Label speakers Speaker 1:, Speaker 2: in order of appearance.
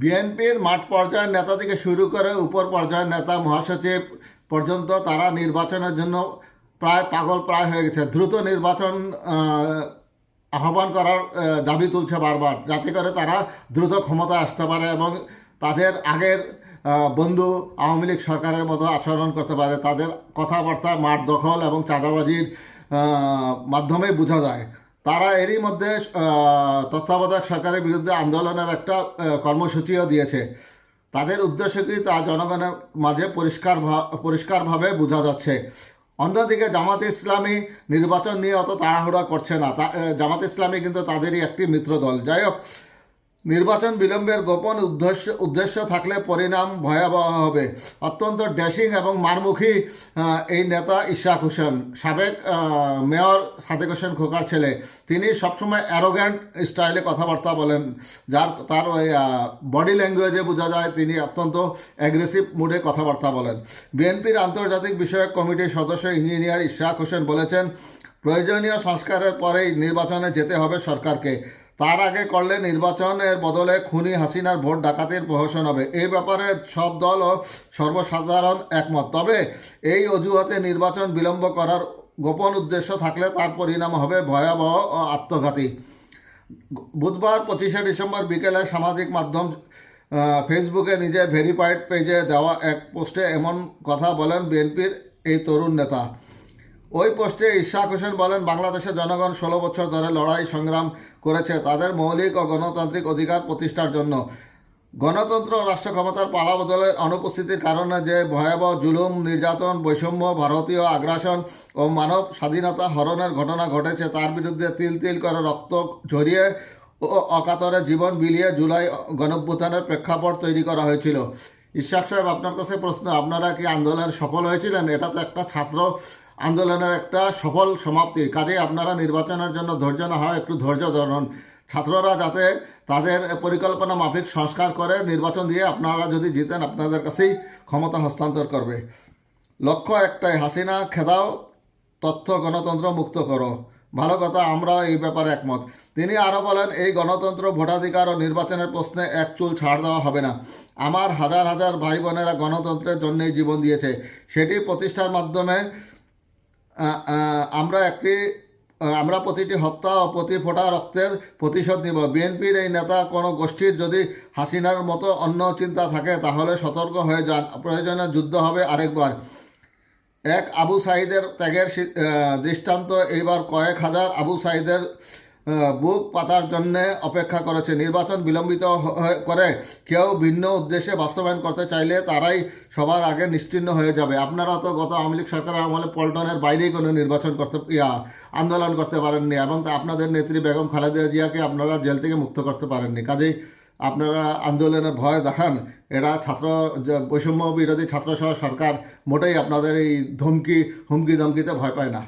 Speaker 1: বিএনপির মাঠ পর্যায়ের নেতা থেকে শুরু করে উপর পর্যায়ের নেতা, মহাসচিব পর্যন্ত তারা নির্বাচনের জন্য প্রায় পাগল প্রায় হয়ে গেছে। দ্রুত নির্বাচন আহ্বান করার দাবি তুলছে বারবার, যাতে করে তারা দ্রুত ক্ষমতা আসতে পারে এবং তাদের আগের বন্ধু আওয়ামী লীগ সরকারের মতো আচরণ করতে পারে। তাদের কথাবার্তা, মাঠ দখল এবং চাঁদাবাজির মাধ্যমে বোঝা যায়। তারা এরই মধ্যে তত্ত্বাবধায়ক সরকারের বিরুদ্ধে আন্দোলনের একটা কর্মসূচিও দিয়েছে। তাদের উদ্দেশ্য কি তা জনগণের মাঝে পরিষ্কার পরিষ্কারভাবে বোঝা যাচ্ছে। অন্যদিকে জামাত ইসলামী নির্বাচন নিয়ে অত তাড়াহুড়া করছে না। জামাত ইসলামী কিন্তু তাদেরই একটি মিত্র দল। যাই হোক নির্বাচন বিলম্বের গোপন উদ্দেশ্য উদ্দেশ্য থাকলে পরিণাম ভয়াবহ হবে। অত্যন্ত ড্যাশিং এবং মারমুখী এই নেতা ইশাক হোসেন। সাবেক মেয়র সাদেক হোসেন খোকার ছেলে। তিনি সবসময় অ্যারোগ্যান্ট স্টাইলে কথাবার্তা বলেন। যার, তার ওই বডি ল্যাঙ্গুয়েজে বোঝা যায় তিনি অত্যন্ত অ্যাগ্রেসিভ মুডে কথাবার্তা বলেন। বিএনপির আন্তর্জাতিক বিষয়ক কমিটির সদস্য ইঞ্জিনিয়ার ইশাক হোসেন বলেছেন, প্রয়োজনীয় সংস্কারের পরেই নির্বাচনে যেতে হবে সরকারকে। তার আগে করলে নির্বাচনের বদলে খুনি হাসিনার ভোট ডাকাতির প্রহসন হবে। এই ব্যাপারে সব দল ও সর্বসাধারণ একমত। তবে এই অজুহাতে নির্বাচন বিলম্ব করার গোপন উদ্দেশ্য থাকলে তার পরিণাম হবে ভয়াবহ ও আত্মঘাতী। বুধবার পঁচিশে ডিসেম্বর বিকেলে সামাজিক মাধ্যম ফেসবুকে নিজের ভেরিফাইড পেজে দেওয়া এক পোস্টে এমন কথা বলেন বিএনপির এই তরুণ নেতা। ওই পোস্টে ইশাক হোসেন বলেন, বাংলাদেশের জনগণ ষোলো বছর ধরে লড়াই সংগ্রাম করেছে, তাদের মৌলিক ও গণতান্ত্রিক অধিকার প্রতিষ্ঠার জন্য। গণতন্ত্র রাষ্ট্র ক্ষমতার পালা বদলের অনুপস্থিতির কারণে যে ভয়াবহ জুলুম, নির্যাতন, বৈষম্য, ভারতীয় আগ্রাসন ও মানব স্বাধীনতা হরণের ঘটনা ঘটেছে, তার বিরুদ্ধে তিল তিল করে রক্ত ঝরিয়ে ও অকাতরে জীবন বিলিয়ে জুলাই গণভ্যুত্থানের প্রেক্ষাপট তৈরি করা হয়েছিল। ইশাক সাহেব, আপনার কাছে প্রশ্ন, আপনারা কি আন্দোলনে সফল হয়েছিলেন? এটা তো একটা ছাত্র আন্দোলনের একটা সফল সমাপ্তি। কাজেই আপনারা নির্বাচনের জন্য ধৈর্য না হয়, একটু ধৈর্য ধরুন। ছাত্ররা যাতে তাদের পরিকল্পনা মাফিক সংস্কার করে, নির্বাচন দিয়ে আপনারা যদি জিতেন, আপনাদের কাছেই ক্ষমতা হস্তান্তর করবে। লক্ষ্য একটাই, হাসিনা খেদাও, তথ্য গণতন্ত্র মুক্ত করো। ভালো কথা আমরা এই ব্যাপারে একমত। তিনি আরও বলেন, এই গণতন্ত্র ভোটাধিকার ও নির্বাচনের প্রশ্নে এক চুল ছাড় দেওয়া হবে না। আমার হাজার হাজার ভাই বোনেরা গণতন্ত্রের জন্যই জীবন দিয়েছে। সেটি প্রতিষ্ঠার মাধ্যমে আমরা একটি আমরা প্রতিটি হত্যা ও প্রতি ফোটা রক্তের প্রতিশোধ নিব। বিএনপির এই নেতা কোনো গোষ্ঠীর যদি হাসিনার মতো অন্য চিন্তা থাকে, তাহলে সতর্ক হয়ে যান। প্রয়োজনে যুদ্ধ হবে আরেকবার। এক আবু সাইদের ত্যাগের দৃষ্টান্ত, এইবার কয়েক হাজার আবু সাইদের বুক পাতার জন্য অপেক্ষা করেছে। নির্বাচন বিলম্বিত করে কেউ ভিন্ন উদ্দেশ্যে বাস্তবায়ন করতে চাইলে তারাই সবার আগে নিশ্চিহ্ন হয়ে যাবে। আপনারা তো গত আওয়ামী লীগ সরকারের আমলে পল্টনের বাইরেই কোনো নির্বাচন করতে, ইয়া, আন্দোলন করতে পারেননি এবং আপনাদের নেত্রী বেগম খালেদা জিয়াকে আপনারা জেল থেকে মুক্ত করতে পারেননি। কাজেই আপনারা আন্দোলনের ভয় দেখান। এরা ছাত্র বৈষম্য বিরোধী ছাত্রসহ সরকার মোটেই আপনাদের এই ধমকি হুমকি ধমকিতে ভয় পায় না।